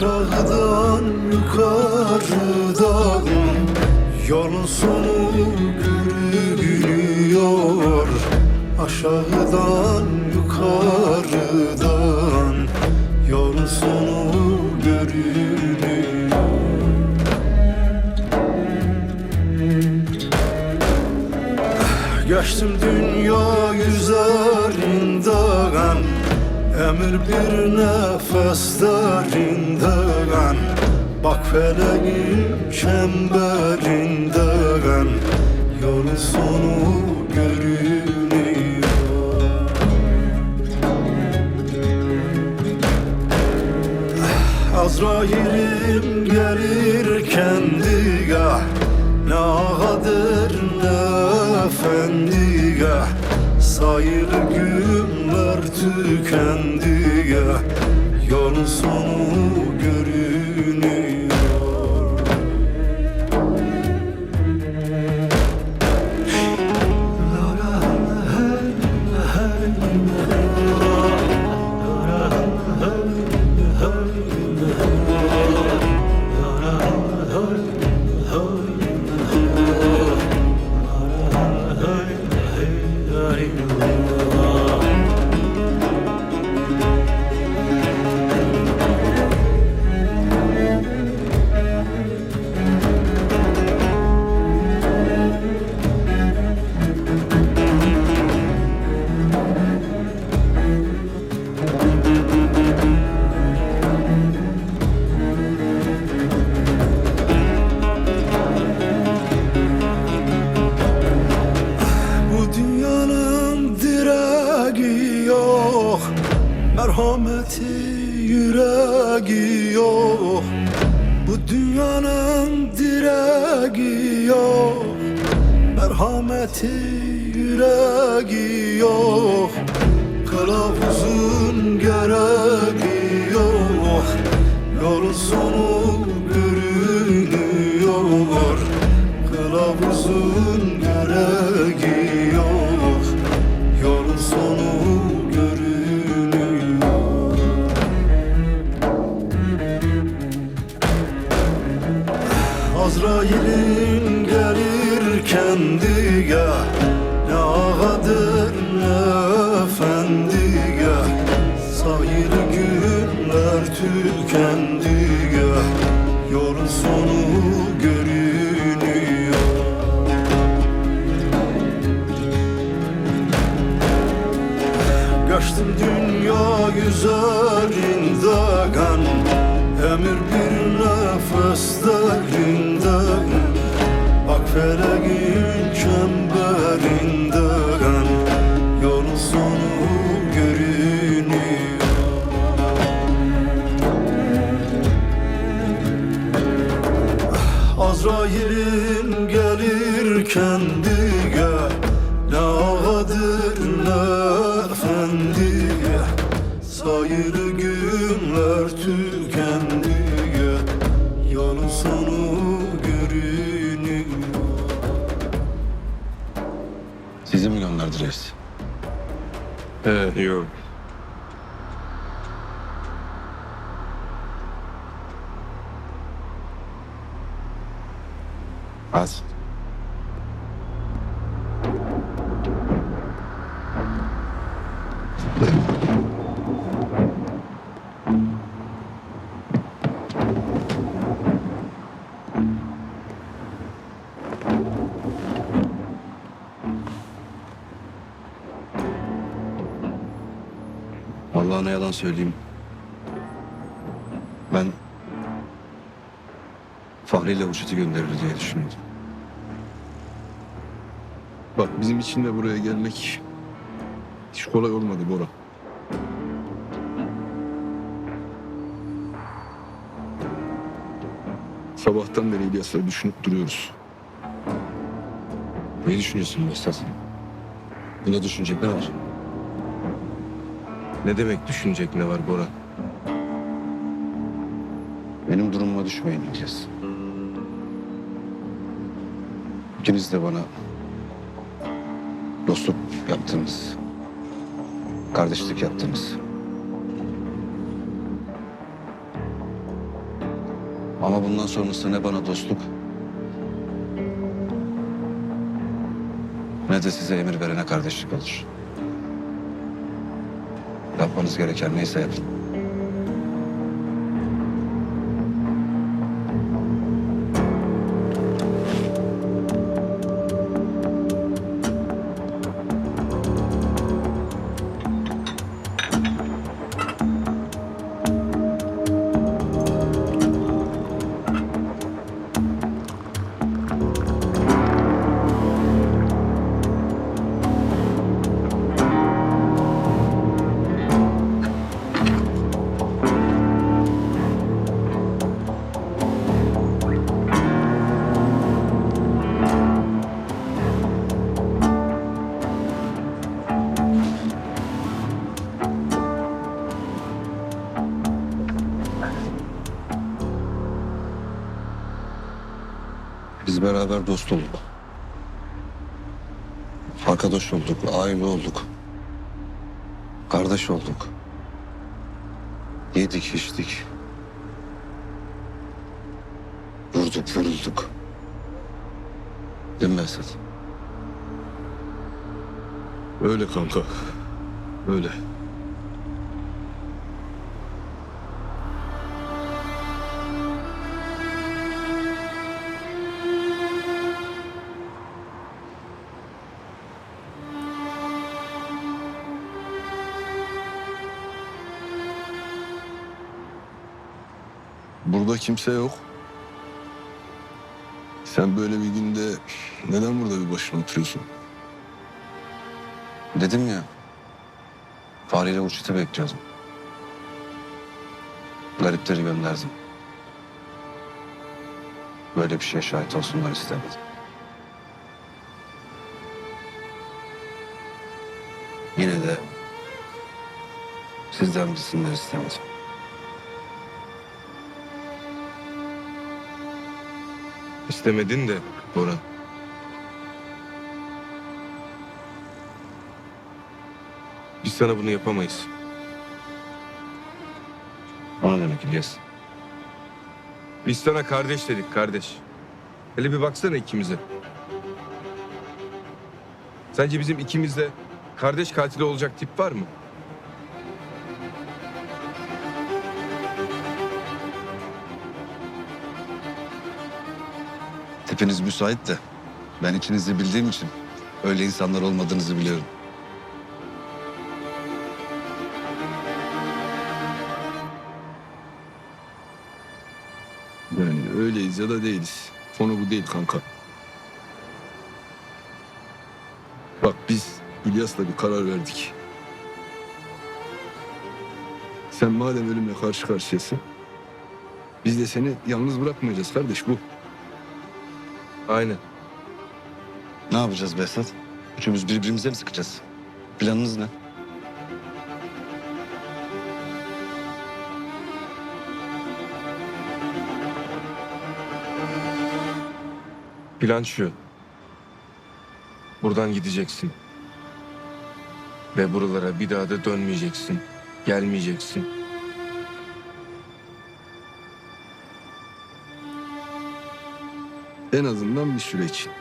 Aşağıdan yukarıdan Yolun sonu görünüyor. Aşağıdan yukarıdan Yolun sonu görünüyor. Geçtim Emir bir nefeslerinden Bak feleğin çemberinden Yolun sonu görünüyor. Azrail'im gelir kendiye Ne ağadır ne efendiye Sayılı günler tükendiye Yolun sonu görünüyor Yolun Geçtim dünya üzerinden Emir bir nefeslerinden Bak feleğin çemberinden mi gönderdi reis? He, yok. Az. Söyleyeyim. Ben Fahri ile Urşit'i gönderir diye düşünüyordum. Bak bizim için de buraya gelmek hiç kolay olmadı Bora. Sabahtan beri İlyas'la düşünüp duruyoruz. Ne düşünüyorsun Üstad? Buna düşünecek ne var? Ne demek düşünecek ne var Bora? Benim durumuma düşmeyin İlyas. İkiniz de bana dostluk yaptınız. Kardeşlik yaptınız. Ama bundan sonrası ne bana dostluk ne de size emir verene kardeşlik olur. Yapmanız gereken neyse yapın. Beraber dost olduk. Arkadaş olduk, aile olduk. Kardeş olduk. Yedik, içtik. Vurduk, vurulduk. Değil mi Esat? Öyle kanka. Öyle. Kimse yok. Sen böyle bir günde neden burada bir başına oturuyorsun? Dedim ya. Fahri ile Urçit'i bekliyordum. Garipleri gönderdim. Böyle bir şeye şahit olsunlar istemedim. Yine de sizden bilsinler istemedim. İstemedin de Bora. Biz sana bunu yapamayız. O ne demek İlyas? Biz sana kardeş dedik kardeş. Hele bir baksana ikimize. Sence bizim ikimizde kardeş katili olacak tip var mı? Tipiniz müsait de ben içinizi bildiğim için öyle insanlar olmadığınızı biliyorum. Yani öyleyiz ya da değiliz. Konu bu değil kanka. Bak biz İlyas'la bir karar verdik. Sen madem ölümle karşı karşıyasın. Biz de seni yalnız bırakmayacağız kardeş bu. Aynen. Ne yapacağız Behzat? Üçümüz birbirimize mi sıkacağız? Planınız ne? Plan şu. Buradan gideceksin. Ve buralara bir daha da dönmeyeceksin. Gelmeyeceksin. En azından bir süre için.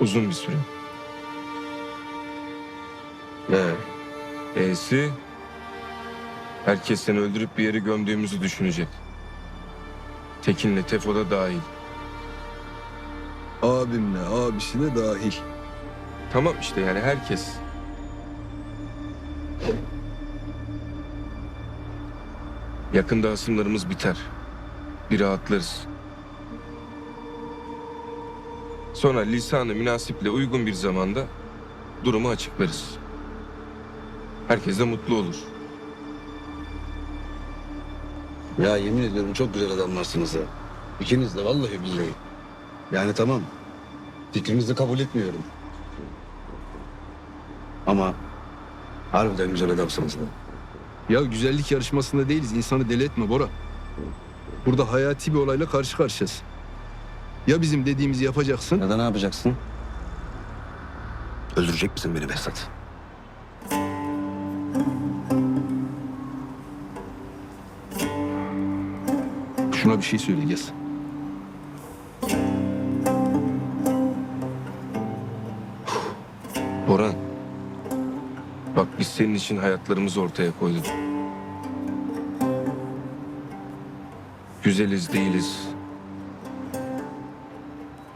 Uzun bir süre. Ee, E'si herkes seni öldürüp bir yere gömdüğümüzü düşünecek. Tekin'le Tefo da dahil. Abimle abisi de dahil. Tamam işte yani herkes. Yakında asımlarımız biter. Bir rahatlarız. Sonra lisanı münasiple uygun bir zamanda durumu açıklarız. Herkes de mutlu olur. ya yemin ediyorum çok güzel adamlarsınız ha. İkiniz de vallahi billahi. Yani tamam. Fikrinizi kabul etmiyorum. Ama harbiden güzel adamsınız lan. Ya güzellik yarışmasında değiliz. İnsanı deli etme Bora. Burada hayati bir olayla karşı karşıyayız. Ya bizim dediğimizi yapacaksın Ya da ne yapacaksın? Öldürecek misin beni Behzat? şuna bir şey söyleyeceğiz. Boran. Biz senin için hayatlarımızı ortaya koyduk. Güzeliz değiliz.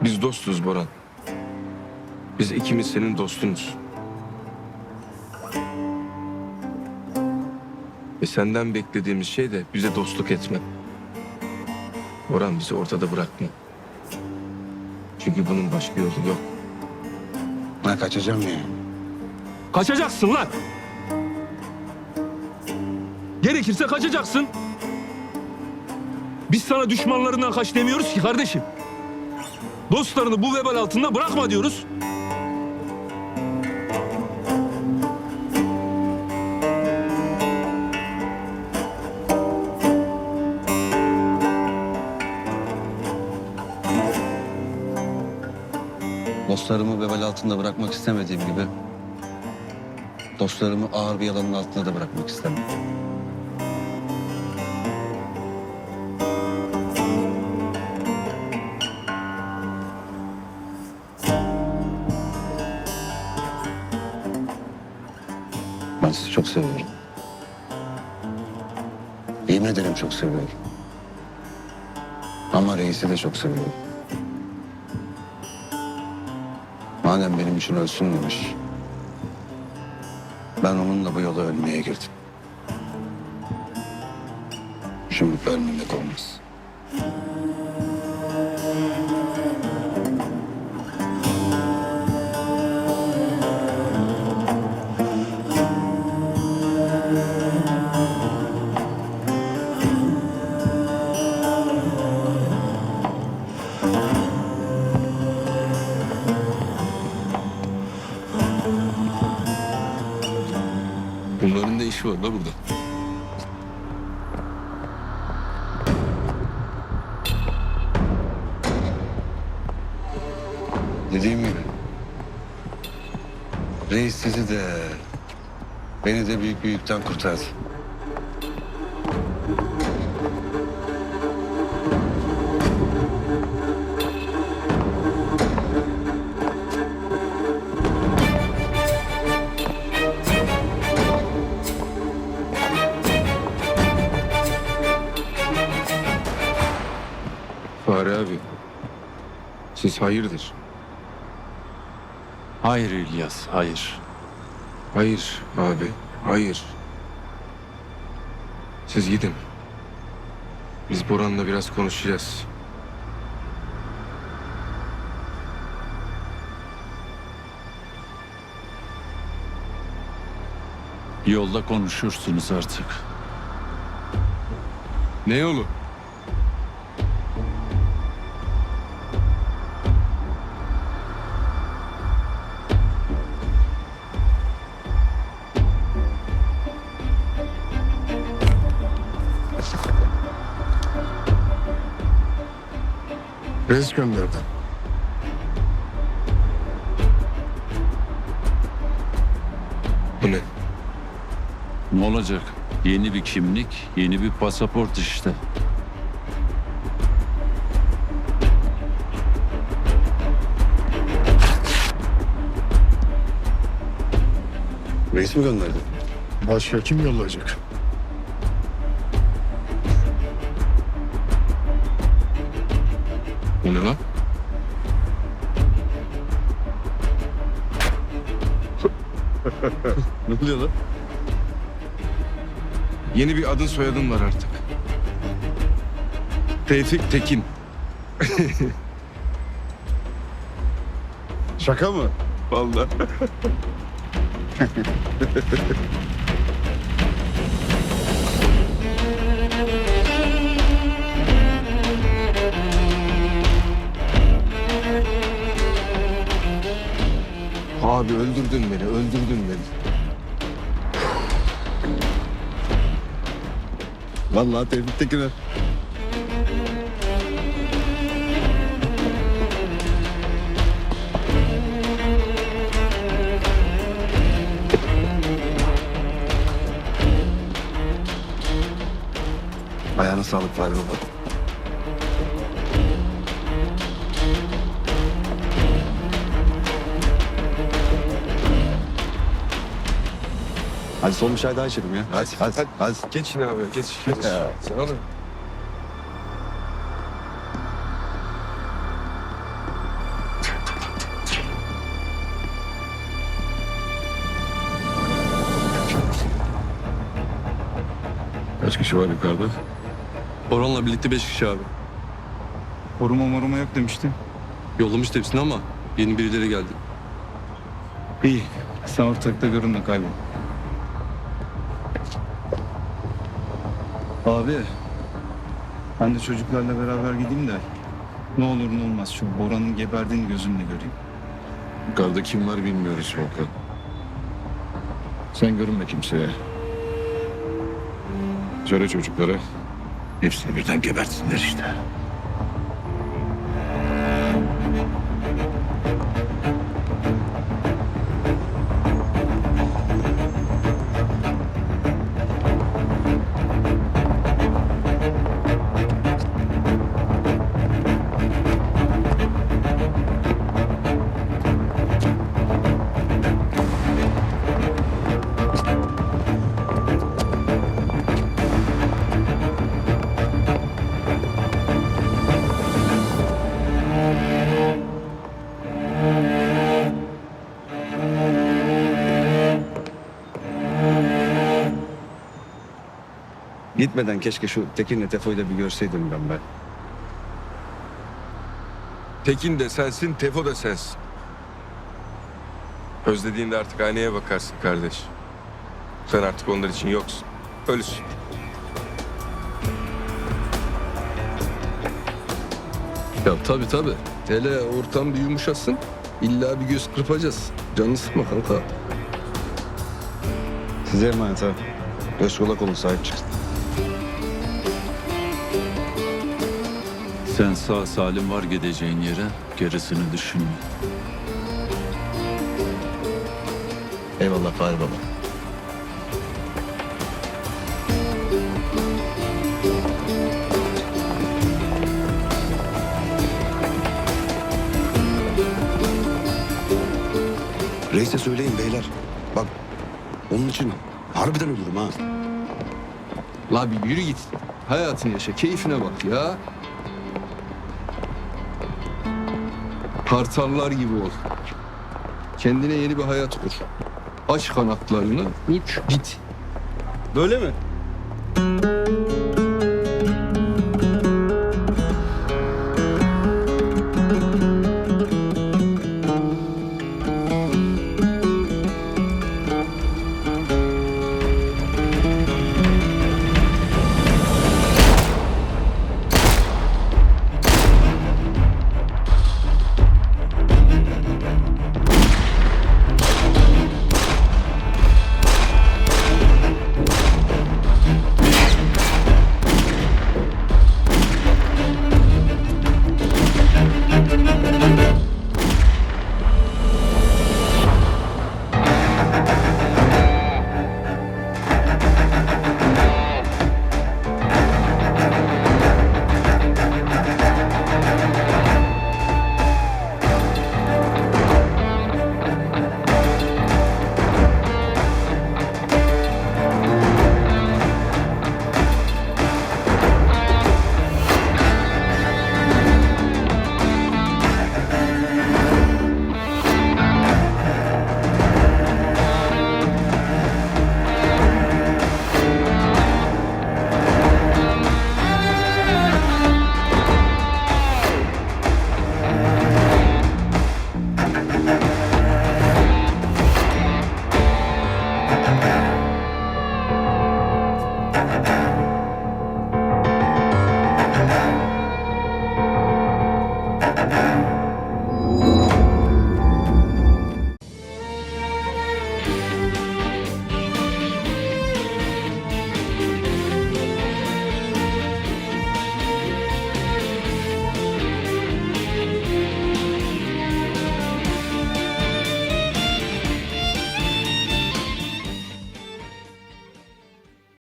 Biz dostuz Boran. Biz ikimiz senin dostunuz. Ve senden beklediğimiz şey de bize dostluk etme. Boran bizi ortada bırakma. Çünkü bunun başka yolu yok. Ben kaçacağım ya. Kaçacaksın lan. Gerekirse kaçacaksın. Biz sana düşmanlarından kaç demiyoruz ki kardeşim. Dostlarını bu vebal altında bırakma diyoruz. Dostlarımı bebel altında bırakmak istemediğim gibi... ...dostlarımı ağır bir yalanın altında da bırakmak istemem. Ben sizi çok seviyorum. Yemin ederim çok seviyorum. Ama reisi de çok seviyorum. Madem benim için ölsün demiş. Ben onunla bu yola ölmeye girdim. Şimdi ölmemek olmaz. İşi var la burada? Dediğim gibi. Reis sizi de beni de büyük bir yükten kurtardı. Fare abi. Siz hayırdır? Hayır İlyas, hayır. Hayır abi, hayır. Siz gidin. Biz Boran'la biraz konuşacağız. Yolda konuşursunuz artık. Ne yolu? Reis gönderdi. Bu ne? Ne olacak? Yeni bir kimlik, yeni bir pasaport işte. Reis mi gönderdi? Başka kim yollayacak? Bu ne lan? Ne oluyor lan? Yeni bir adın soyadın var artık. Tevfik Tekin. Şaka mı? Vallahi. Abi öldürdün beni, öldürdün beni. Vallahi Tevfik Tekin'e. Ayağına sağlık Fahri Baba. Hadi son bir çay daha içelim ya. Hadi hadi hadi. Geçin abi, geç, geç. Ya. Sen alın. Kaç kişi var yukarıda? Orhan'la birlikte beş kişi abi. Koruma moruma yok demiştin. Yollamıştı hepsini ama yeni birileri geldi. İyi. Sen ortalıkta görünme kaybol. Abi. Ben de çocuklarla beraber gideyim de ne olur ne olmaz şu Bora'nın geberdiğini gözümle göreyim. Yukarıda kim var bilmiyoruz Volkan. Sen görünme kimseye. Söyle çocuklara. Hepsini birden gebertsinler işte. Gitmeden keşke şu Tekin'le Tefo'yu da bir görseydim ben ben. Tekin de sensin, Tefo da sensin. Özlediğinde artık aynaya bakarsın kardeş. Sen artık onlar için yoksun. Ölüsün. Ya tabii tabii. Hele ortam bir yumuşasın. İlla bir göz kırpacağız. Canını sıkma kanka. Size emanet ha. Göz kulak olun sahip çıkın. Sen sağ salim var gideceğin yere, gerisini düşünme. Eyvallah Fahri Baba. Reis'e söyleyin beyler. Bak onun için harbiden ölürüm ha. La bir yürü git. Hayatını yaşa. Keyfine bak ya. Kartallar gibi ol. Kendine yeni bir hayat kur. Aç kanatlarını, uç git. Böyle mi?